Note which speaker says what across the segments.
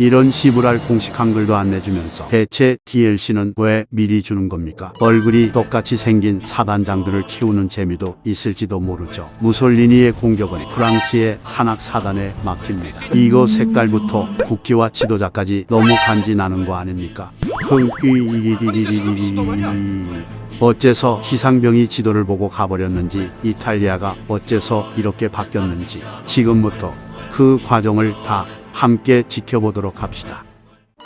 Speaker 1: 이런 시부랄 공식 한글도 안 내주면서 대체 DLC는 왜 미리 주는 겁니까? 얼굴이 똑같이 생긴 사단장들을 키우는 재미도 있을지도 모르죠. 무솔리니의 공격은 프랑스의 산악 사단에 막힙니다. 이거 색깔부터 국기와 지도자까지 너무 간지 나는 거 아닙니까? 흥귀이리리리리리 어째서 희상병이 지도를 보고 가버렸는지 이탈리아가 어째서 이렇게 바뀌었는지 지금부터 그 과정을 다 함께 지켜보도록 합시다.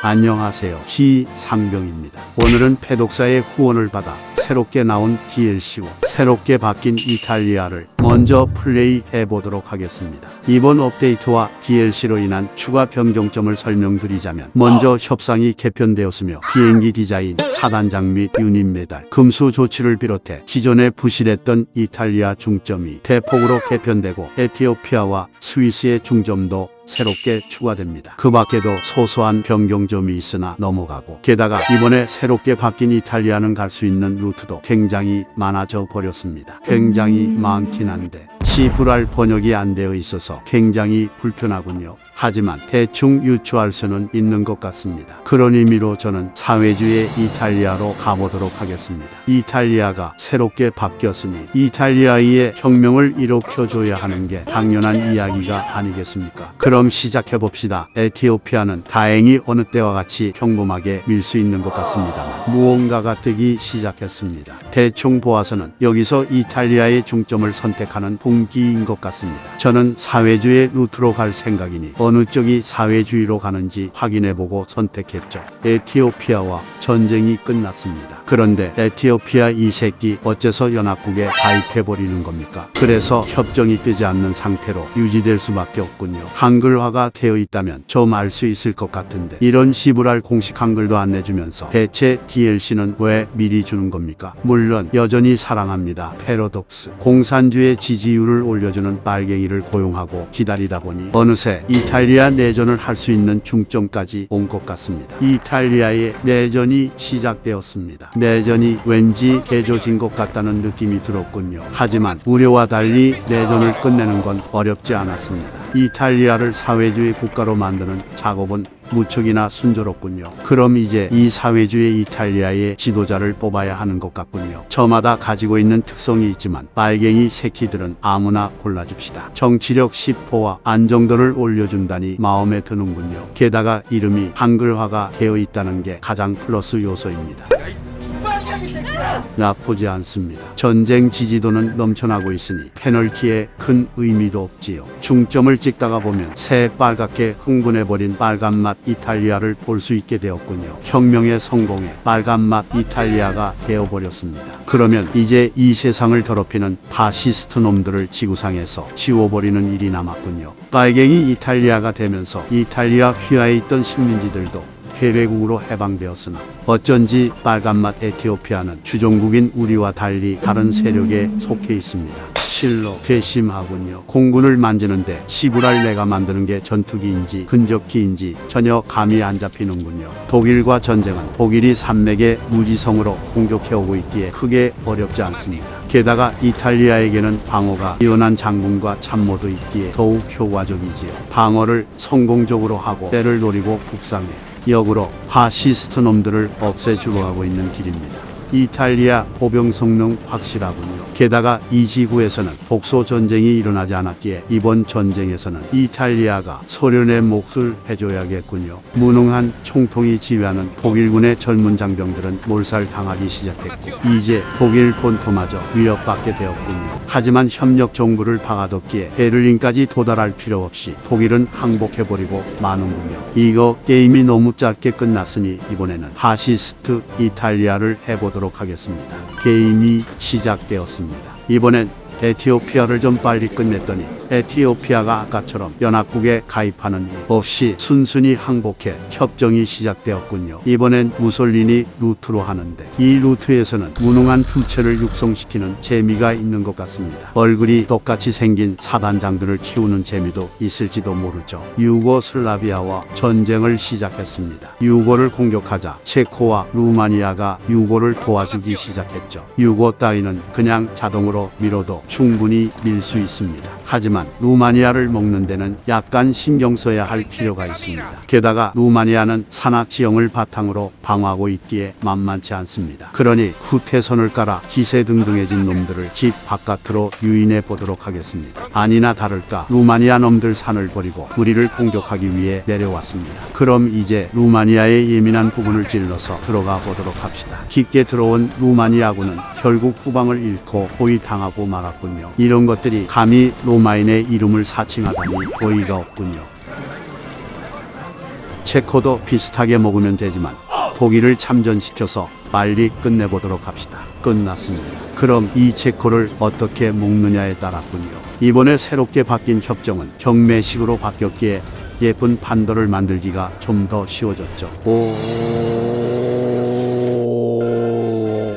Speaker 1: 안녕하세요. 희상병입니다. 오늘은 패독사의 후원을 받아 새롭게 나온 DLC와 새롭게 바뀐 이탈리아를 먼저 플레이해 보도록 하겠습니다. 이번 업데이트와 DLC로 인한 추가 변경점을 설명드리자면 먼저 협상이 개편되었으며 비행기 디자인, 사단장 및 유닛 메달, 금수 조치를 비롯해 기존에 부실했던 이탈리아 중점이 대폭으로 개편되고 에티오피아와 스위스의 중점도 새롭게 추가됩니다. 그 밖에도 소소한 변경점이 있으나 넘어가고 게다가 이번에 새롭게 바뀐 이탈리아는 갈 수 있는 루트도 굉장히 많아져 버렸습니다. 굉장히 많긴 한데 시브랄 번역이 안 되어 있어서 굉장히 불편하군요. 하지만 대충 유추할 수는 있는 것 같습니다. 그런 의미로 저는 사회주의 이탈리아로 가보도록 하겠습니다. 이탈리아가 새롭게 바뀌었으니 이탈리아의 혁명을 일으켜줘야 하는 게 당연한 이야기가 아니겠습니까? 그럼 시작해 봅시다. 에티오피아는 다행히 어느 때와 같이 평범하게 밀 수 있는 것 같습니다만 무언가가 뜨기 시작했습니다. 대충 보아서는 여기서 이탈리아의 중점을 선택하는 분기인 것 같습니다. 저는 사회주의 루트로 갈 생각이니 어느 쪽이 사회주의로 가는지 확인해보고 선택했죠. 에티오피아와 전쟁이 끝났습니다. 그런데 에티오피아 이 새끼 어째서 연합국에 가입해버리는 겁니까? 그래서 협정이 뜨지 않는 상태로 유지될 수밖에 없군요. 한글화가 되어 있다면 좀 알 수 있을 것 같은데 이런 시부랄 공식 한글도 안 내주면서 대체 DLC는 왜 미리 주는 겁니까? 물론 여전히 사랑합니다. 패러독스. 공산주의 지지율을 올려주는 빨갱이를 고용하고 기다리다 보니 어느새 이탈리아 내전을 할 수 있는 중점까지 온 것 같습니다. 이탈리아의 내전이 시작되었습니다. 내전이 왠지 개조진 것 같다는 느낌이 들었군요. 하지만 우려와 달리 내전을 끝내는 건 어렵지 않았습니다. 이탈리아를 사회주의 국가로 만드는 작업은 무척이나 순조롭군요. 그럼 이제 이 사회주의 이탈리아의 지도자를 뽑아야 하는 것 같군요. 저마다 가지고 있는 특성이 있지만 빨갱이 새끼들은 아무나 골라줍시다. 정치력 10호와 안정도를 올려준다니 마음에 드는군요. 게다가 이름이 한글화가 되어 있다는 게 가장 플러스 요소입니다. 나쁘지 않습니다. 전쟁 지지도는 넘쳐나고 있으니 페널티에 큰 의미도 없지요. 중점을 찍다가 보면 새 빨갛게 흥분해버린 빨간맛 이탈리아를 볼 수 있게 되었군요. 혁명의 성공에 빨간맛 이탈리아가 되어버렸습니다. 그러면 이제 이 세상을 더럽히는 파시스트 놈들을 지구상에서 지워버리는 일이 남았군요. 빨갱이 이탈리아가 되면서 이탈리아 휘하에 있던 식민지들도 괴뢰국으로 해방되었으나 어쩐지 빨간맛 에티오피아는 주종국인 우리와 달리 다른 세력에 속해 있습니다. 실로 괘씸하군요. 공군을 만지는데 시부랄 내가 만드는 게 전투기인지 근접기인지 전혀 감이 안 잡히는군요. 독일과 전쟁은 독일이 산맥의 무지성으로 공격해오고 있기에 크게 어렵지 않습니다. 게다가 이탈리아에게는 방어가 뛰어난 장군과 참모도 있기에 더욱 효과적이지요. 방어를 성공적으로 하고 때를 노리고 북상해 역으로 파시스트 놈들을 없애주러 가고 있는 길입니다. 이탈리아 보병 성능 확실하군요. 게다가 이 지구에서는 독소 전쟁이 일어나지 않았기에 이번 전쟁에서는 이탈리아가 소련의 몫을 해줘야겠군요. 무능한 총통이 지휘하는 독일군의 젊은 장병들은 몰살당하기 시작했고 이제 독일 본토마저 위협받게 되었군요. 하지만 협력 정부를 박아뒀기에 베를린까지 도달할 필요 없이 독일은 항복해버리고 마는군요. 이거 게임이 너무 짧게 끝났으니 이번에는 파시스트 이탈리아를 해보도록 하겠습니다. 게임이 시작되었습니다. 이번엔 에티오피아를 좀 빨리 끝냈더니 에티오피아가 아까처럼 연합국에 가입하는 일 없이 순순히 항복해 협정이 시작되었군요. 이번엔 무솔리니 루트로 하는데 이 루트에서는 무능한 부채를 육성시키는 재미가 있는 것 같습니다. 얼굴이 똑같이 생긴 사단장들을 키우는 재미도 있을지도 모르죠. 유고슬라비아와 전쟁을 시작했습니다. 유고를 공격하자 체코와 루마니아가 유고를 도와주기 시작했죠. 유고 따위는 그냥 자동으로 밀어도 충분히 밀 수 있습니다. 하지만 루마니아를 먹는 데는 약간 신경 써야 할 필요가 있습니다. 게다가 루마니아는 산악 지형을 바탕으로 방어하고 있기에 만만치 않습니다. 그러니 후퇴선을 깔아 기세 등등해진 놈들을 집 바깥으로 유인해 보도록 하겠습니다. 아니나 다를까 루마니아 놈들 산을 버리고 우리를 공격하기 위해 내려왔습니다. 그럼 이제 루마니아의 예민한 부분을 찔러서 들어가 보도록 합시다. 깊게 들어온 루마니아군은 결국 후방을 잃고 포위당하고 말았군요. 이런 것들이 감히 로 마인의 이름을 사칭하다니 어이가 없군요. 체코도 비슷하게 먹으면 되지만 독일을 참전시켜서 빨리 끝내보도록 합시다. 끝났습니다. 그럼 이 체코를 어떻게 먹느냐에 따랐군요. 이번에 새롭게 바뀐 협정은 경매식으로 바뀌었기에 예쁜 판도를 만들기가 좀 더 쉬워졌죠. 오,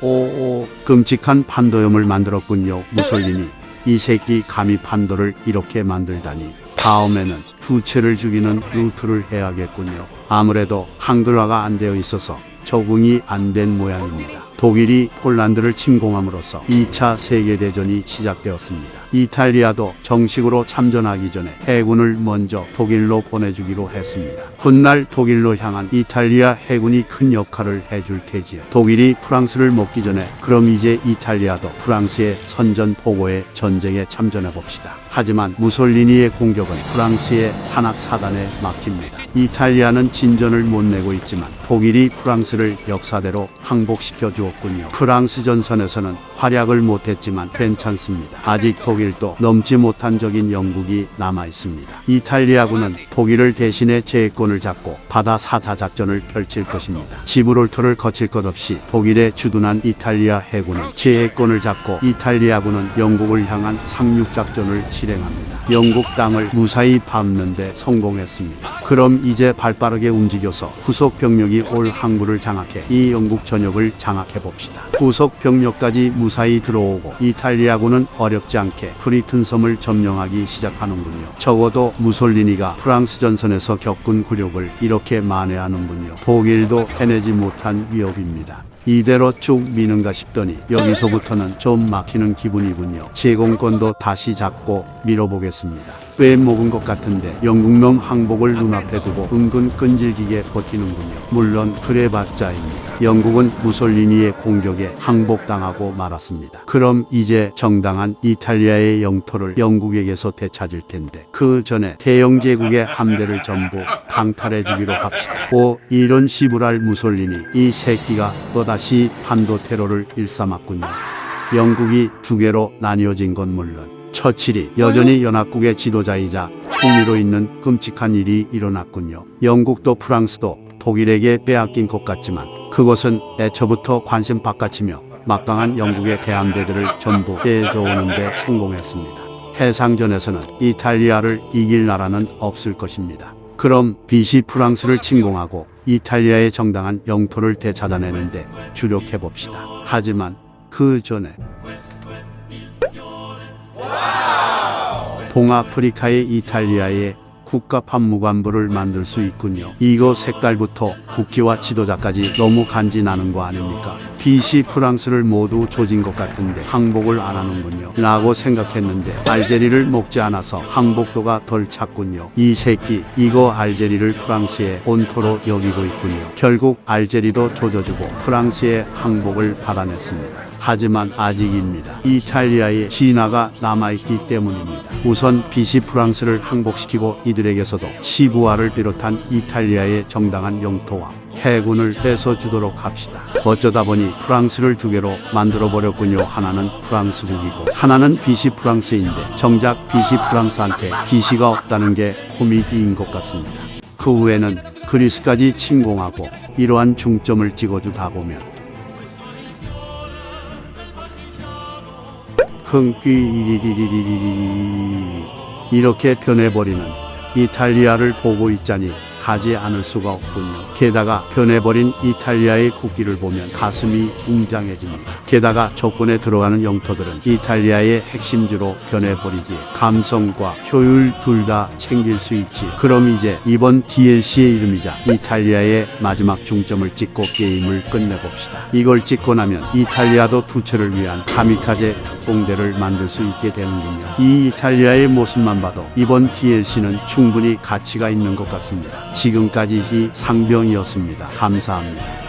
Speaker 1: 오, 오, 끔찍한 판도염을 만들었군요. 무솔리니 이 새끼 감히 판도를 이렇게 만들다니. 다음에는 두 채를 죽이는 루트를 해야겠군요. 아무래도 한글화가 안 되어 있어서 적응이 안 된 모양입니다. 독일이 폴란드를 침공함으로써 2차 세계대전이 시작되었습니다. 이탈리아도 정식으로 참전하기 전에 해군을 먼저 독일로 보내주기로 했습니다. 훗날 독일로 향한 이탈리아 해군이 큰 역할을 해줄 테지요. 독일이 프랑스를 먹기 전에 그럼 이제 이탈리아도 프랑스의 선전 포고의 전쟁에 참전해 봅시다. 하지만 무솔리니의 공격은 프랑스의 산악 사단에 막힙니다. 이탈리아는 진전을 못 내고 있지만 독일이 프랑스를 역사대로 항복시켜 주었군요. 프랑스 전선에서는 활약을 못했지만 괜찮습니다. 아직 독일도 넘지 못한 적인 영국이 남아 있습니다. 이탈리아군은 독일을 대신해 제해권을 잡고 바다 사타 작전을 펼칠 것입니다. 지브롤터를 거칠 것 없이 독일에 주둔한 이탈리아 해군은 제해권을 잡고 이탈리아군은 영국을 향한 상륙 작전을 실행합니다. 영국 땅을 무사히 밟는데 성공했습니다. 그럼 이제 발빠르게 움직여서 후속 병력이 올 항구를 장악해 이 영국 전역을 장악해 봅시다. 후속 병력까지 무사히 들어오고 이탈리아군은 어렵지 않게 프리튼 섬을 점령하기 시작하는군요. 적어도 무솔리니가 프랑스 전선에서 겪은 굴욕을 이렇게 만회하는군요. 독일도 해내지 못한 위협입니다. 이대로 쭉 미는가 싶더니 여기서부터는 좀 막히는 기분이군요. 제공권도 다시 잡고 밀어보겠습니다. 꽤 먹은 것 같은데 영국놈 항복을 눈앞에 두고 은근 끈질기게 버티는군요. 물론 그래봤자입니다. 영국은 무솔리니의 공격에 항복당하고 말았습니다. 그럼 이제 정당한 이탈리아의 영토를 영국에게서 되찾을 텐데 그 전에 대영 제국의 함대를 전부 강탈해 주기로 합시다. 오 이런 시부랄 무솔리니 이 새끼가 또다시 판도 테러를 일삼았군요. 영국이 두 개로 나뉘어진 건 물론 처칠이 여전히 연합국의 지도자이자 총리로 있는 끔찍한 일이 일어났군요. 영국도 프랑스도 독일에게 빼앗긴 것 같지만 그것은 애초부터 관심 바깥이며 막강한 영국의 대함대들을 전부 빼줘오는데 성공했습니다. 해상전에서는 이탈리아를 이길 나라는 없을 것입니다. 그럼 빛이 프랑스를 침공하고 이탈리아의 정당한 영토를 되찾아내는데 주력해 봅시다. 하지만 그 전에 동아프리카의 이탈리아의 국가 판무관부를 만들 수 있군요. 이거 색깔부터 국기와 지도자까지 너무 간지 나는 거 아닙니까? 빛이 프랑스를 모두 조진 것 같은데 항복을 안 하는군요. 라고 생각했는데 알제리를 먹지 않아서 항복도가 덜 찼군요. 이 새끼 이거 알제리를 프랑스의 본토로 여기고 있군요. 결국 알제리도 조져주고 프랑스의 항복을 받아냈습니다. 하지만 아직입니다. 이탈리아의 진화가 남아있기 때문입니다. 우선 빛이 프랑스를 항복시키고 이들에게서도 시부아를 비롯한 이탈리아의 정당한 영토와 해군을 뺏어주도록 합시다. 어쩌다 보니 프랑스를 두 개로 만들어 버렸군요. 하나는 프랑스국이고 하나는 빛이 프랑스인데 정작 빛이 프랑스한테 기시가 없다는 게 코미디인 것 같습니다. 그 후에는 그리스까지 침공하고 이러한 중점을 찍어주다 보면 흥귀리리리리리리. 이렇게 변해버리는 이탈리아를 보고 있자니 가지 않을 수가 없군요. 게다가 변해버린 이탈리아의 국기를 보면 가슴이 웅장해집니다. 게다가 조건에 들어가는 영토들은 이탈리아의 핵심지로 변해버리기에 감성과 효율 둘 다 챙길 수 있지. 그럼 이제 이번 DLC의 이름이자 이탈리아의 마지막 중점을 찍고 게임을 끝내봅시다. 이걸 찍고 나면 이탈리아도 투체를 위한 카미카제 특공대를 만들 수 있게 되는군요. 이 이탈리아의 모습만 봐도 이번 DLC는 충분히 가치가 있는 것 같습니다. 지금까지 이 상병이었습니다. 감사합니다.